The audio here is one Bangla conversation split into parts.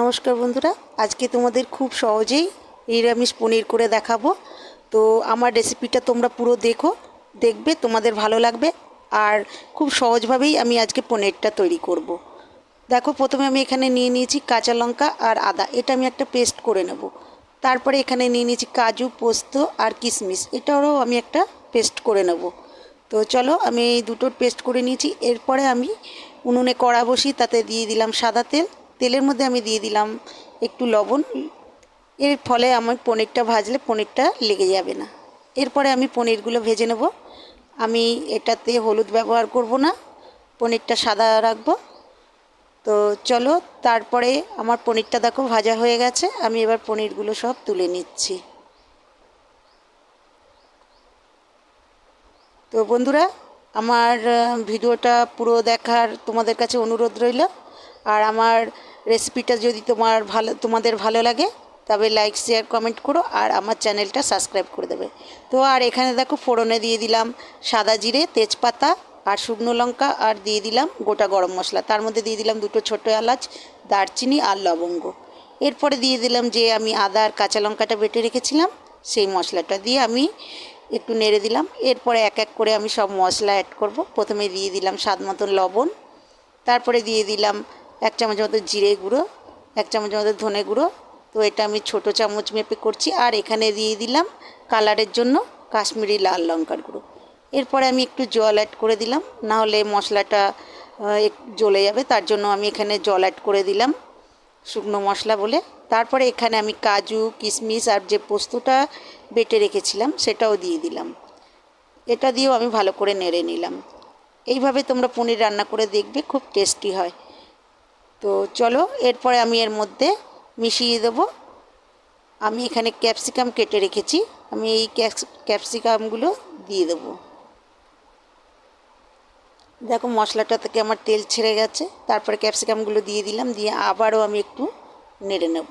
নমস্কার বন্ধুরা, আজকে তোমাদের খুব সহজেই নিরামিষ পনির করে দেখাবো। তো আমার রেসিপিটা তোমরা পুরো দেখো, দেখবে তোমাদের ভালো লাগবে আর খুব সহজভাবেই আমি আজকে পনিরটা তৈরি করব। দেখো, প্রথমে আমি এখানে নিয়ে নিয়েছি কাঁচা লঙ্কা আর আদা, এটা আমি একটা পেস্ট করে নেব। তারপরে এখানে নিয়ে নিয়েছি কাজু, পোস্ত আর কিশমিশ, এটারও আমি একটা পেস্ট করে নেব। তো চলো, আমি এই দুটোর পেস্ট করে নিয়েছি, এরপরে আমি উনুনে কড়া বসি তাতে দিয়ে দিলাম সাদা তেল। তেলের মধ্যে আমি দিয়ে দিলাম একটু লবণ। এর ফলে আমার পনিরটা ভাজলে পনিরটা লেগে যাবে না। এরপরে আমি পনিরগুলো ভেজে নেব। আমি এটাতে হলুদ ব্যবহার করব না, পনিরটা সাদা রাখব। তো চলো, তারপরে আমার পনিরটা দেখো ভাজা হয়ে গেছে, আমি এবার পনিরগুলো সব তুলে নিচ্ছি। তো বন্ধুরা, আমার ভিডিওটা পুরো দেখার তোমাদের কাছে অনুরোধ রইল। আর আমার রেসিপিটা যদি তোমার ভালো, তোমাদের ভালো লাগে, তবে লাইক শেয়ার কমেন্ট করো আর আমার চ্যানেলটা সাবস্ক্রাইব করে দেবে। তো আর এখানে দেখো ফোড়নে দিয়ে দিলাম সাদা জিরে, তেজপাতা আর শুকনো লঙ্কা আর দিয়ে দিলাম গোটা গরম মশলা। তার মধ্যে দিয়ে দিলাম দুটো ছোটো এলাচ, দারচিনি আর লবঙ্গ। এরপরে দিয়ে দিলাম যে আমি আদা আর কাঁচা লঙ্কাটা বেটে রেখেছিলাম, সেই মশলাটা দিয়ে আমি একটু নেড়ে দিলাম। এরপরে এক এক করে আমি সব মশলা অ্যাড করব। প্রথমে দিয়ে দিলাম স্বাদ মতন লবণ, তারপরে দিয়ে দিলাম এক চামচ মতো জিরে গুঁড়ো, এক চামচ মতো ধনে গুঁড়ো। তো এটা আমি ছোট চামচ মেপে করছি। আর এখানে দিয়ে দিলাম কালারের জন্য কাশ্মীরি লাল লঙ্কার গুঁড়ো। এরপরে আমি একটু জল অ্যাড করে দিলাম। না হলে মশলাটা জ্বলে যাবে। তার জন্য আমি এখানে জল অ্যাড করে দিলাম শুকনো মশলা বলে। তারপরে এখানে আমি কাজু, কিশমিশ আর যে পোস্তটা বেটে রেখেছিলাম সেটাও দিয়ে দিলাম। এটা দিয়েও আমি ভালো করে নেড়ে নিলাম। এইভাবে তোমরা পনির রান্না করে দেখবে, খুব টেস্টি হয়। তো চলো, এরপরে আমি এর মধ্যে মিশিয়ে দেব। আমি এখানে ক্যাপসিকাম কেটে রেখেছি। আমি এই ক্যাপসিকামগুলো দিয়ে দেবো। দেখো মশলাটা থেকে আমার তেল ছেড়ে গেছে। তারপরে ক্যাপসিকামগুলো দিয়ে দিলাম, দিয়ে আবারও আমি একটু নেড়ে নেব।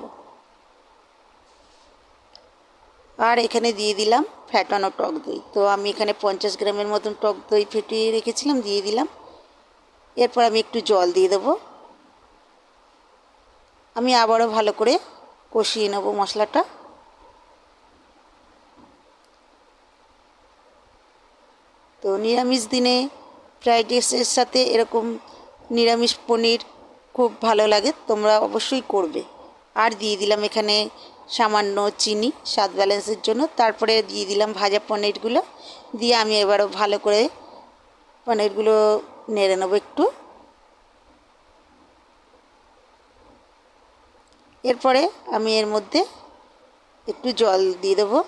আর এখানে দিয়ে দিলাম ফ্যাটানো টক দই। তো আমি এখানে পঞ্চাশ গ্রামের মতন টক দই ফেটিয়ে রেখেছিলাম, দিয়ে দিলাম। এরপর আমি একটু জল দিয়ে দেবো। আমি আবারও ভালো করে কষিয়ে নেব মশলাটা। তো নিরামিষ দিনে ফ্রাইড রাইসের সাথে এরকম নিরামিষ পনির খুব ভালো লাগে, তোমরা অবশ্যই করবে। আর দিয়ে দিলাম এখানে সামান্য চিনি, স্বাদ ব্যালেন্সের জন্য। তারপরে দিয়ে দিলাম ভাজা পনিরগুলো। দিয়ে আমি এবারও ভালো করে পনিরগুলো নেড়ে নেব একটু। এরপরে আমি এর মধ্যে একটু জল দিয়ে দেবো।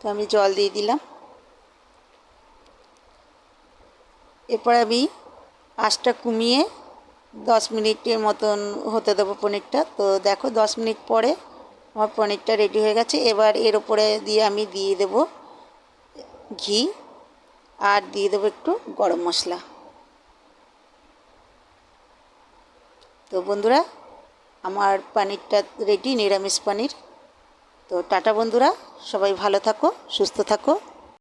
তো আমি জল দিয়ে দিলাম। এরপর আমি আঁচটা কমিয়ে দশ মিনিটের মতন হতে দেবো পনিরটা। তো দেখো, দশ মিনিট পরে আমার পনিরটা রেডি হয়ে গেছে। এবার এর উপরে দিয়ে আমি দিয়ে দেব ঘি। আর দিয়ে দেবো একটু গরম মশলা। তো বন্ধুরা, আমার পানিরটা রেডি নিরামিষ পানির। তো টাটা বন্ধুরা, সবাই ভালো থাকো, সুস্থ থাকো।